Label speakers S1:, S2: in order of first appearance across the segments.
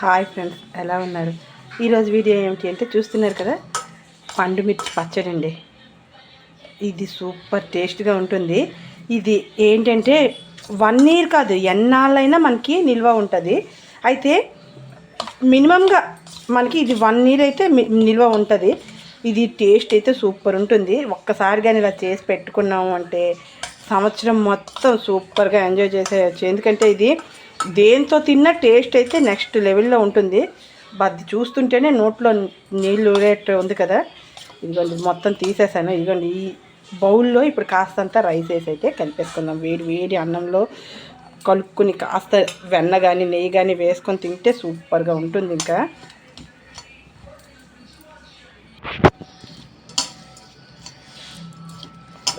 S1: Hi friends ఎలా ఉన్నారు? ఈరోజు వీడియో ఏమిటి అంటే చూస్తున్నారు కదా పండు మిర్చి పచ్చడి అండి. ఇది సూపర్ టేస్ట్గా ఉంటుంది. ఇది ఏంటంటే వన్ ఇయర్ కాదు ఎన్నాళ్ళైనా మనకి నిల్వ ఉంటుంది. అయితే మినిమంగా మనకి ఇది వన్ ఇయర్ అయితే నిల్వ ఉంటుంది. ఇది టేస్ట్ అయితే సూపర్ ఉంటుంది. ఒక్కసారి కానీ ఇలా చేసి పెట్టుకున్నాము అంటే సంవత్సరం మొత్తం సూపర్గా ఎంజాయ్ చేసేయచ్చు. ఎందుకంటే ఇది దేంతో తిన్న టేస్ట్ అయితే నెక్స్ట్ లెవెల్లో ఉంటుంది. అది చూస్తుంటేనే నోట్లో నీళ్ళు ఊరేట్టు ఉంది కదా. ఇదిగోండి మొత్తం తీసేసాను. ఇదిగోండి ఈ బౌల్లో ఇప్పుడు కాస్తంత రైస్ వేసి అయితే కలిపేసుకుందాం. వేడి వేడి అన్నంలో కలుపుకుని కాస్త వెన్న కానీ నెయ్యి కానీ వేసుకొని తింటే సూపర్గా ఉంటుంది ఇంకా.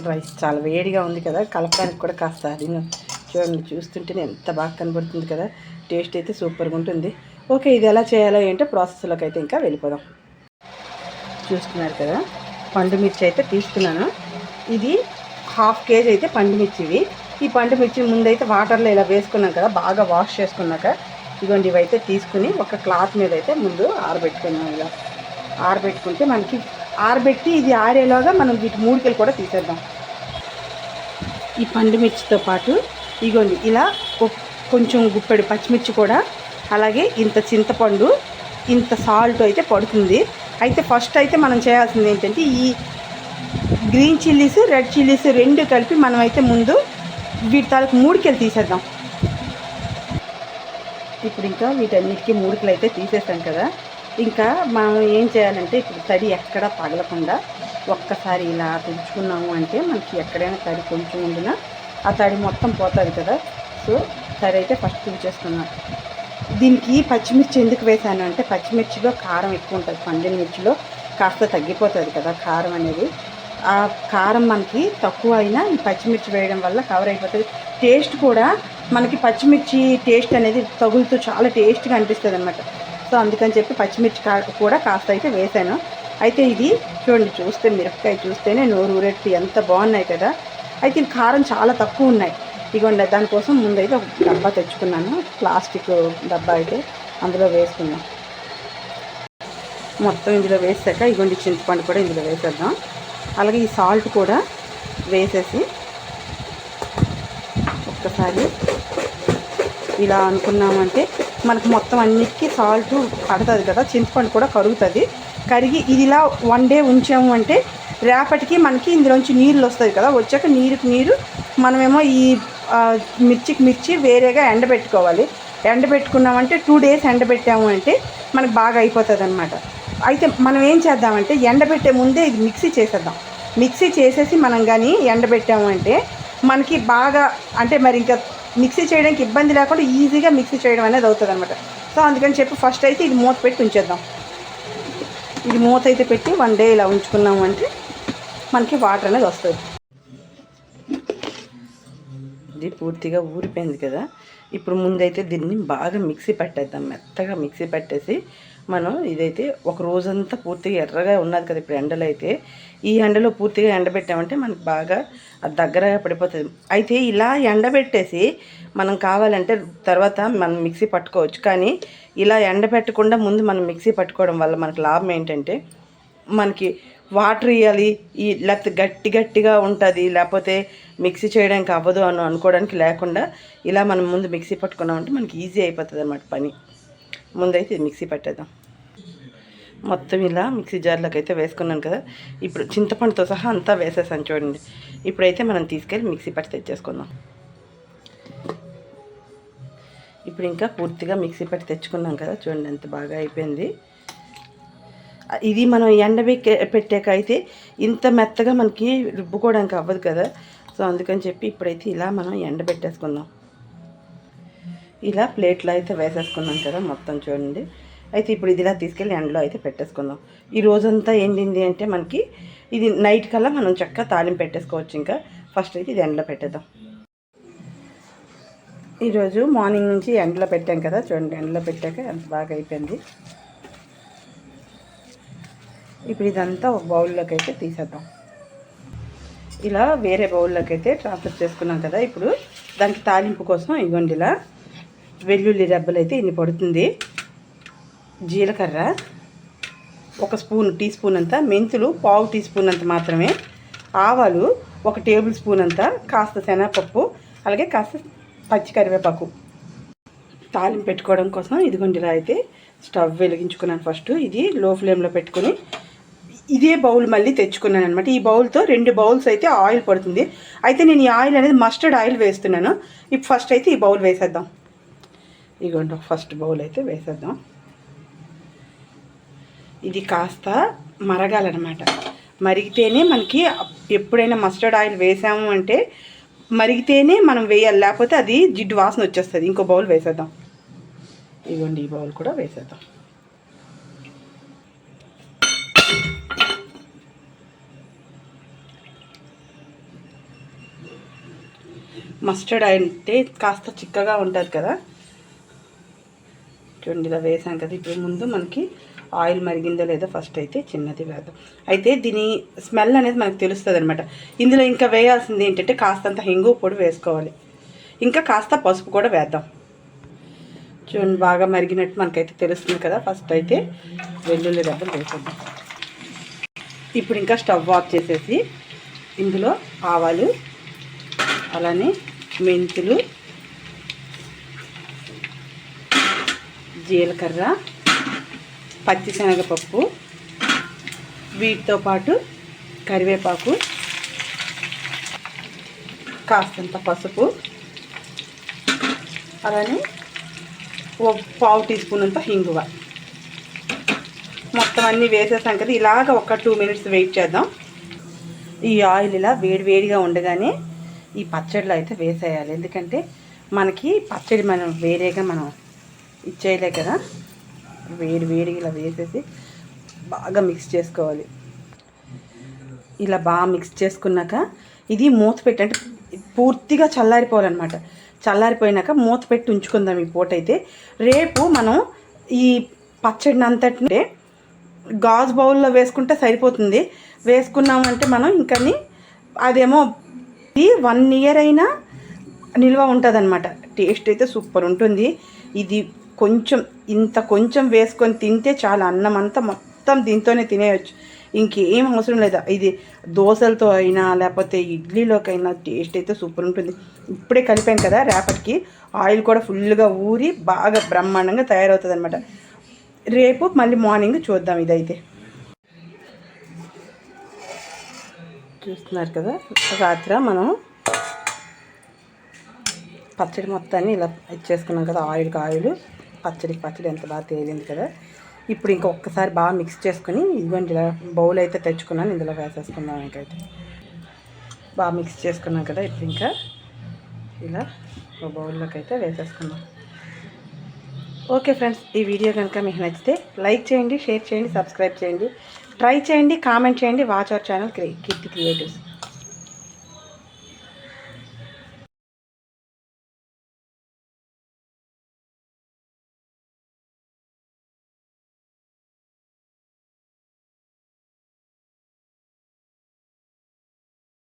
S1: రైస్ చాలా వేడిగా ఉంది కదా. కలపడానికి కూడా కాస్త అది చూడండి చూస్తుంటేనే ఎంత బాగా కనబడుతుంది కదా. టేస్ట్ అయితే సూపర్గా ఉంటుంది. ఓకే ఇది ఎలా చేయాలో ఏంటో ప్రాసెస్లోకి అయితే ఇంకా వెళ్ళిపోదాం. చూస్తున్నారు కదా పండు మిర్చి అయితే తీసుకున్నాను ఇది హాఫ్ కేజీ అయితే పండు మిర్చి ఇవి. ఈ పండు మిర్చి ముందైతే వాటర్లో ఇలా వేసుకున్నాం కదా బాగా వాష్ చేసుకున్నాక ఇదిగోండి ఇవైతే తీసుకుని ఒక క్లాత్ మీద అయితే ముందు ఆరబెట్టుకున్నాం ఇలా. ఆరబెట్టుకుంటే మనకి ఆరబెట్టి ఇది ఆరేలాగా మనం వీటి మూడికలు కూడా తీసేద్దాం. ఈ పండు మిర్చితో పాటు ఇగోండి ఇలా కొంచెం గుప్పెడు పచ్చిమిర్చి కూడా అలాగే ఇంత చింతపండు ఇంత సాల్ట్ అయితే పడుతుంది. అయితే ఫస్ట్ అయితే మనం చేయాల్సింది ఏంటంటే ఈ గ్రీన్ చిల్లీస్ రెడ్ చిల్లీస్ రెండు కలిపి మనం అయితే ముందు వీటి తాలకు మూడికెళ్ళి తీసేద్దాం. ఇప్పుడు ఇంకా వీటన్నిటికీ మూడికలు అయితే తీసేసాం కదా. ఇంకా మనం ఏం చేయాలంటే ఇప్పుడు తడి ఎక్కడా పగలకుండా ఒక్కసారి ఇలా తుంచుకున్నాము అంటే మనకి ఎక్కడైనా తడి కొంచెం ఉండినా ఆ తడి మొత్తం పోతుంది కదా. సో తడి అయితే ఫస్ట్ తుంచేస్తున్నాం దీనికి పచ్చిమిర్చి ఎందుకు వేసాను అంటే పచ్చిమిర్చిలో కారం ఎక్కువ ఉంటుంది పండిన మిర్చిలో. కాస్త తగ్గిపోతుంది కదా కారం అనేది. ఆ కారం మనకి తక్కువ అయినా ఈ పచ్చిమిర్చి వేయడం వల్ల కవర్ అయిపోతుంది. టేస్ట్ కూడా మనకి పచ్చిమిర్చి టేస్ట్ అనేది తగులుతూ చాలా టేస్ట్గా అనిపిస్తుంది అనమాట సో అందుకని చెప్పి పచ్చిమిర్చి కూడా కాస్త అయితే వేసాను. అయితే ఇది చూడండి చూస్తే మిరపకాయ చూస్తేనే నోరు ఊరెట్టు ఎంత బాగున్నాయి కదా. అయితే కారం చాలా తక్కువ ఉన్నాయి. ఇదిగోండి దానికోసం ముందైతే ఒక డబ్బా తెచ్చుకున్నాను. ప్లాస్టిక్ డబ్బా అయితే అందులో వేసుకున్నాను. మొత్తం ఇందులో వేసాక ఇగోండి చింతపండు కూడా ఇందులో వేసేద్దాం. అలాగే ఈ సాల్ట్ కూడా వేసేసి ఒక్కసారి ఇలా అనుకున్నామంటే మనకు మొత్తం అన్నిటికీ సాల్ట్ పడుతుంది కదా చింతపండు కూడా కరుగుతుంది. కరిగి ఇది ఇలా వన్ డే ఉంచాము అంటే రేపటికి మనకి ఇందులోంచి నీళ్ళు వస్తుంది కదా వచ్చాక నీరుకి నీరు మనమేమో ఈ మిర్చికి మిర్చి వేరేగా ఎండబెట్టుకోవాలి. ఎండబెట్టుకున్నామంటే టూ డేస్ ఎండబెట్టాము అంటే మనకు బాగా అయిపోతుంది అనమాట అయితే మనం ఏం చేద్దామంటే ఎండబెట్టే ముందే ఇది మిక్సీ చేసేద్దాం. మిక్సీ చేసేసి మనం కానీ ఎండబెట్టాము అంటే మనకి బాగా అంటే మరి ఇంకా మిక్సీ చేయడానికి ఇబ్బంది లేకుండా ఈజీగా మిక్సీ చేయడం అనేది అవుతుంది అనమాట సో అందుకని చెప్పి ఫస్ట్ అయితే ఇది మూత పెట్టి ఉంచేద్దాం. ఇది మూత అయితే పెట్టి వన్ డే ఇలా ఉంచుకున్నాము అంటే మనకి వాటర్ అనేది వస్తుంది. ఇది పూర్తిగా ఊరిపోయింది కదా. ఇప్పుడు ముందైతే దీన్ని బాగా మిక్సీ పట్టేద్దాం. మెత్తగా మిక్సీ పట్టేసి మనం ఇదైతే ఒక రోజంతా పూర్తిగా ఎర్రగా ఉన్నది కదా ఇప్పుడు ఎండలో అయితే. ఈ ఎండలో పూర్తిగా ఎండబెట్టామంటే మనకు బాగా అది దగ్గరగా పడిపోతుంది. అయితే ఇలా ఎండబెట్టేసి మనం కావాలంటే తర్వాత మనం మిక్సీ పట్టుకోవచ్చు. కానీ ఇలా ఎండబెట్టకుండా ముందు మనం మిక్సీ పట్టుకోవడం వల్ల మనకి లాభం ఏంటంటే మనకి వాటర్ ఇవ్వాలి ఈ లేకపోతే గట్టి గట్టిగా ఉంటుంది. లేకపోతే మిక్సీ చేయడానికి అవ్వదు అని అనుకోవడానికి లేకుండా ఇలా మనం ముందు మిక్సీ పట్టుకున్నామంటే మనకి ఈజీ అయిపోతుంది అన్నమాట పని. ముందైతే ఇది మిక్సీ పట్టేద్దాం. మొత్తం ఇలా మిక్సీ జార్లోకి అయితే వేసుకున్నాను కదా. ఇప్పుడు చింతపండుతో సహా అంతా వేసేసాను చూడండి. ఇప్పుడైతే మనం తీసుకెళ్ళి మిక్సీ పట్టి తెచ్చేసుకుందాం. ఇప్పుడు ఇంకా పూర్తిగా మిక్సీ పట్టి తెచ్చుకున్నాం కదా. చూడండి ఎంత బాగా అయిపోయింది. ఇది మనం ఎండబెక్కే పెట్టాక అయితే ఇంత మెత్తగా మనకి రుబ్బుకోవడానికి అవ్వదు కదా. సో అందుకని చెప్పి ఇప్పుడైతే ఇలా మనం ఎండబెట్టేసుకుందాం ఇలా ప్లేట్లో అయితే వేసేసుకున్నాం కదా మొత్తం చూడండి. అయితే ఇప్పుడు ఇది ఇలా తీసుకెళ్ళి ఎండలో అయితే పెట్టేసుకుందాం. ఈ రోజంతా ఏంటింది అంటే మనకి ఇది నైట్ కల్లా మనం చక్కగా తాలింపు పెట్టేసుకోవచ్చు ఇంకా. ఫస్ట్ అయితే ఇది ఎండలో పెట్టేద్దాం. ఈరోజు మార్నింగ్ నుంచి ఎండలో పెట్టాం కదా. చూడండి ఎండలో పెట్టాక ఎంత బాగా అయిపోయింది. ఇప్పుడు ఇదంతా ఒక బౌల్లోకి అయితే తీసేద్దాం. ఇలా వేరే బౌల్లోకి అయితే ట్రాన్స్ఫర్ చేసుకున్నాం కదా ఇప్పుడు దానికి తాలింపు కోసం ఇవ్వండి ఇలా. వెల్లుల్లి రెబ్బలు అయితే ఇన్ని పడుతుంది. జీలకర్ర ఒక స్పూన్ టీ స్పూన్ అంత మెంతులు పావు టీ స్పూన్ అంత మాత్రమే ఆవాలు ఒక టేబుల్ స్పూన్ అంత కాస్త శనగపప్పు అలాగే కాస్త పచ్చి కరివేపాకు. తాలింపు పెట్టుకోవడం కోసం ఇదిగోండి ఇలా అయితే స్టవ్ వెలిగించుకున్నాను ఫస్ట్. ఇది లో ఫ్లేమ్లో పెట్టుకొని ఇదే బౌల్ మళ్ళీ తెచ్చుకున్నాను అనమాట ఈ బౌల్తో రెండు బౌల్స్ అయితే ఆయిల్ పడుతుంది. అయితే నేను ఈ ఆయిల్ అనేది మస్టర్డ్ ఆయిల్ వేస్తున్నాను. ఇప్పుడు ఫస్ట్ అయితే ఈ బౌల్ వేసేద్దాం. ఇదిగోండి ఫస్ట్ బౌల్ అయితే వేసేద్దాం. ఇది కాస్త మరగాలన్నమాట. మరిగితేనే మనకి ఎప్పుడైనా మస్టర్డ్ ఆయిల్ వేసాము అంటే మరిగితేనే మనం వేయాలి. లేకపోతే అది జిడ్డు వాసన వచ్చేస్తుంది. ఇంకో బౌల్ వేసేద్దాం. ఇదిగోండి ఈ బౌల్ కూడా వేసేద్దాం. మస్టర్డ్ అంటే కాస్త చిక్కగా ఉంటుంది కదా. చూడండి ఇలా వేసాం కదా. ఇప్పుడు ముందు మనకి ఆయిల్ మరిగిందో లేదో ఫస్ట్ అయితే చిన్నది వేద్దాం. అయితే దీని స్మెల్ అనేది మనకు తెలుస్తుంది అనమాట ఇందులో ఇంకా వేయాల్సింది ఏంటంటే కాస్తంత హింగు పొడి వేసుకోవాలి. ఇంకా కాస్త పసుపు కూడా వేద్దాం. చూడండి బాగా మరిగినట్టు మనకైతే తెలుస్తుంది కదా. ఫస్ట్ అయితే వెల్లుల్లి దెబ్బలు వేసేద్దాం. ఇప్పుడు ఇంకా స్టవ్ ఆఫ్ చేసేసి ఇందులో ఆవాలు అలానే మెంతులు జీలకర్ర పచ్చిశనగపప్పు వీటితో పాటు కరివేపాకు కాస్తంత పసుపు అలానే ఓ పావు టీ స్పూన్ అంత హింగువ. మొత్తం అన్నీ వేసేసాం కదా ఇలాగ ఒక టూ మినిట్స్ వెయిట్ చేద్దాం. ఈ ఆయిల్ ఇలా వేడి వేడిగా ఉండగానే ఈ పచ్చడిలో అయితే వేసేయాలి. ఎందుకంటే మనకి పచ్చడి మనం వేరేగా మనం ఇచ్చేయలే కదా. వేడి వేడి ఇలా వేసేసి బాగా మిక్స్ చేసుకోవాలి. ఇలా బాగా మిక్స్ చేసుకున్నాక ఇది మూత పెట్టి అంటే పూర్తిగా చల్లారిపోవాలన్నమాట. చల్లారిపోయినాక మూత పెట్టి ఉంచుకుందాం ఈ పూట అయితే. రేపు మనం ఈ పచ్చడిని అంతటే గాజు బౌల్లో వేసుకుంటే సరిపోతుంది. వేసుకున్నామంటే మనం ఇంకని అదేమో ఇది వన్ ఇయర్ అయినా నిల్వ ఉంటుంది టేస్ట్ అయితే సూపర్ ఉంటుంది. ఇది కొంచెం ఇంత కొంచెం వేసుకొని తింటే చాలా అన్నం అంతా మొత్తం దీంతోనే తినేయచ్చు. ఇంకేం అవసరం లేదు? ఇది దోశలతో అయినా లేకపోతే ఇడ్లీలోకైనా టేస్ట్ అయితే సూపర్ ఉంటుంది. ఇప్పుడే కలిపాను కదా రేపటికి ఆయిల్ కూడా ఫుల్గా ఊరి బాగా బ్రహ్మాండంగా తయారవుతుంది అనమాట రేపు మళ్ళీ మార్నింగ్ చూద్దాం ఇదైతే. చూస్తున్నారు కదా రాత్రి మనం పచ్చడి మొత్తాన్ని ఇలా ఇచ్చేసుకున్నాం కదా ఆయిల్కి ఆయిల్ పచ్చడికి పచ్చడి ఎంత బాగా తేలింది కదా. ఇప్పుడు ఇంకా ఒక్కసారి బాగా మిక్స్ చేసుకొని ఇదిగోండి ఇలా బౌల్ అయితే తెచ్చుకున్నాను ఇందులో వేసేసుకుందాం ఇంకైతే. బాగా మిక్స్ చేసుకున్నాం కదా ఇప్పుడు ఇంకా ఇలా ఒక బౌల్లోకి అయితే వేసేసుకుందాం. ఓకే ఫ్రెండ్స్ ఈ వీడియో కనుక మీకు నచ్చితే లైక్ చేయండి షేర్ చేయండి సబ్స్క్రైబ్ చేయండి. ట్రై చేయండి కామెంట్ చేయండి watch our channel Keerthi creatives